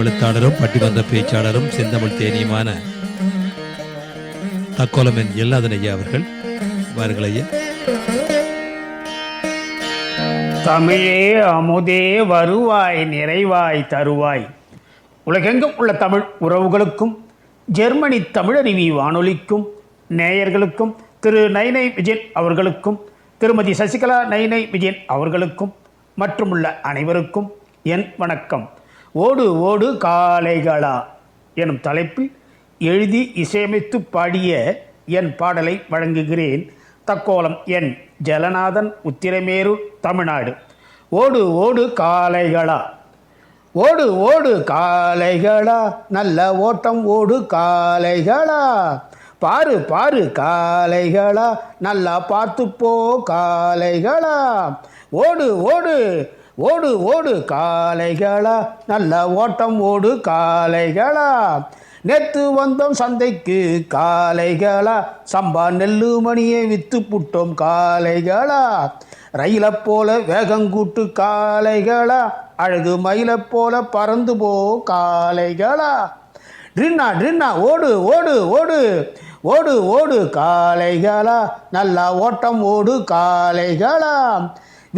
எழுத்தாளரும் பட்டிமன்ற பேச்சாளரும் செந்தமிழ் தேனியுமான தக்கோலமன் எல்லாதன் ஐயா அவர்கள் வாருங்கள் ஐயா. தமிழே அமுதே வருவாய் நிறைவாய் தருவாய். உலகெங்கும் உள்ள தமிழ் உறவுகளுக்கும் ஜெர்மனி தமிழருவி வானொலிக்கும் நேயர்களுக்கும் திரு நைனை விஜயன் அவர்களுக்கும் திருமதி சசிகலா நைனை விஜயன் அவர்களுக்கும் மற்றும் உள்ள அனைவருக்கும் என் வணக்கம். ஓடு ஓடு காளைகளா? எனும் தலைப்பில் எழுதி இசையமைத்து பாடிய என் பாடலை வழங்குகிறேன். தக்கோலம் என் ஜலநாதன் உத்திரமேரூர் தமிழ்நாடு. ஓடு ஓடு காளைகளா? ஓடு ஓடு காளைகளா? நல்ல ஓட்டம் ஓடு காளைகளா? பாரு பாரு காளைகளா? நல்லா பார்த்துப்போ காலைகளா காளைகளா? ஓடு ஓடு ஓடு ஓடு காளைகளா. நல்ல ஓட்டம் ஓடு காளைகளா. நேத்து வந்தோம் சந்தைக்கு காளைகளா. சம்பா நெல்லு மணியை வித்து புட்டோம் காளைகளா. ரயில போல வேகங்கூட்டு காளைகளா. அழகு மயில போல பறந்து போ காளைகளா. ட்ரின்னா ட்ரின்னா ஓடு ஓடு ஓடு. ஓடு ஓடு காளைகளா. நல்லா ஓட்டம் ஓடு காளைகளா.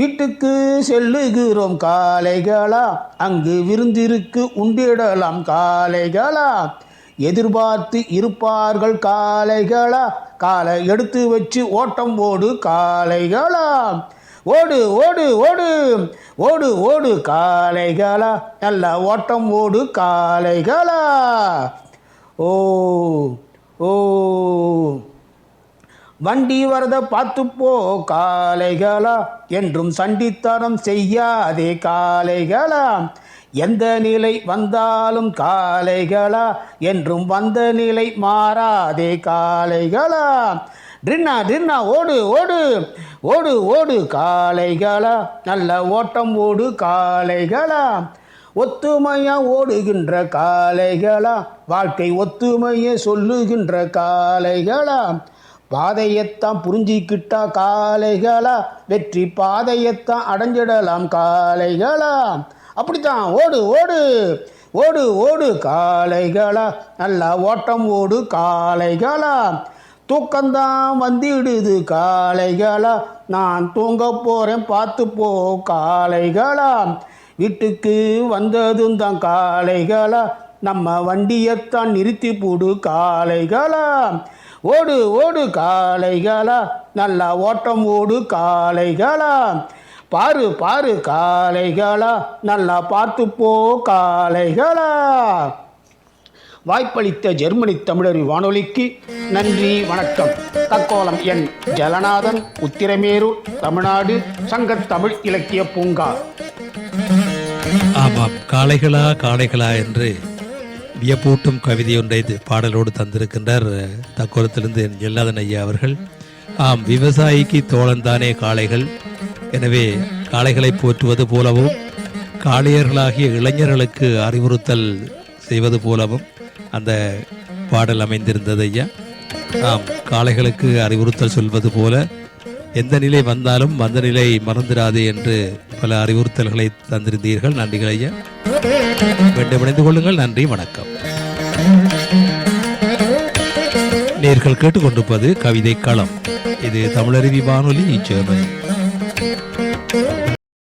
வீட்டுக்கு செல்லுகிறோம் காளைகளா. அங்கு விருந்திருக்கு உண்டிடலாம் காளைகளா. எதிர்பார்த்து இருப்பார்கள் காளைகளா. காலை எடுத்து வச்சு ஓட்டம் ஓடு காளைகளா. ஓடு ஓடு ஓடு. ஓடு ஓடு காளைகளா. நல்ல ஓட்டம் ஓடு காளைகளா. ஓ ஓ. வண்டி வரத பார்த்துப்போ காலைகளா காளைகளா? என்றும் சண்டித்தனம் செய்யாதே காளைகளா? எந்த நிலை வந்தாலும் காளைகளா? என்றும் வந்த நிலை மாறாதே காளைகளா? ட்ரின்னா ட்ரின்னா ஓடு ஓடு ஓடு ஓடு காளைகளா? நல்ல ஓட்டம் ஓடு காளைகளா? ஒத்துமையா ஓடுகின்ற காளைகளா? வாழ்க்கை ஒத்துமையை சொல்லுகின்ற காளைகளா? பாதையத்தான் புரிஞ்சிக்கிட்டா காளைகளா? வெற்றி பாதையத்தான் அடைஞ்சிடலாம் காளைகளா? அப்படித்தான். ஓடு ஓடு ஓடு ஓடு காலைகளா நல்லா ஓட்டம் ஓடு காலைகளா தூக்கம்தான் வந்திடுது காலைகளா நான் தூங்க போகிறேன் பார்த்து போ காளைகளா? வீட்டுக்கு வந்ததும் தான் காலைகளா நம்ம வண்டியைத்தான் நிறுத்தி போடு காலைகளா ஓடு ஓடு காளைகளா நல்லா ஓட்டம் ஓடு காளைகளா. பாரு பாரு காளைகளா நல்லா பார்த்து போ காளைகளா. வாய்ப்பளித்த ஜெர்மனி தமிழர் வானொலிக்கு நன்றி வணக்கம். தக்கோலம் என் ஜலநாதன் உத்திரமேரூர் தமிழ்நாடு சங்கத்தமிழ் இலக்கிய பூங்கா. ஆமாம் காளைகளா காளைகளா என்று வியப்பூட்டும் கவிதை ஒன்றை பாடலோடு தந்திருக்கின்றார் தக்கோலத்திலிருந்து என் எல்லாதன் ஐயா அவர்கள். ஆம் விவசாயிக்கு தோழந்தானே காளைகள். எனவே காளைகளை போற்றுவது போலவும் காளையர்களாகிய இளைஞர்களுக்கு அறிவுறுத்தல் செய்வது போலவும் அந்த பாடல் அமைந்திருந்தது ஐயா. ஆம் காளைகளுக்கு அறிவுறுத்தல் சொல்வது போல எந்த நிலை வந்தாலும் அந்த நிலை மறந்துடாதே என்று பல அறிவுறுத்தல்களை தந்திருந்தீர்கள். நன்றிகள் ஐயா. மீண்டும் இணைந்து கொள்ளுங்கள். நன்றி வணக்கம். நேர்கள் கேட்டுக்கொண்டிருப்பது கவிதை களம் இது தமிழருவி வானொலி ஜெர்மனி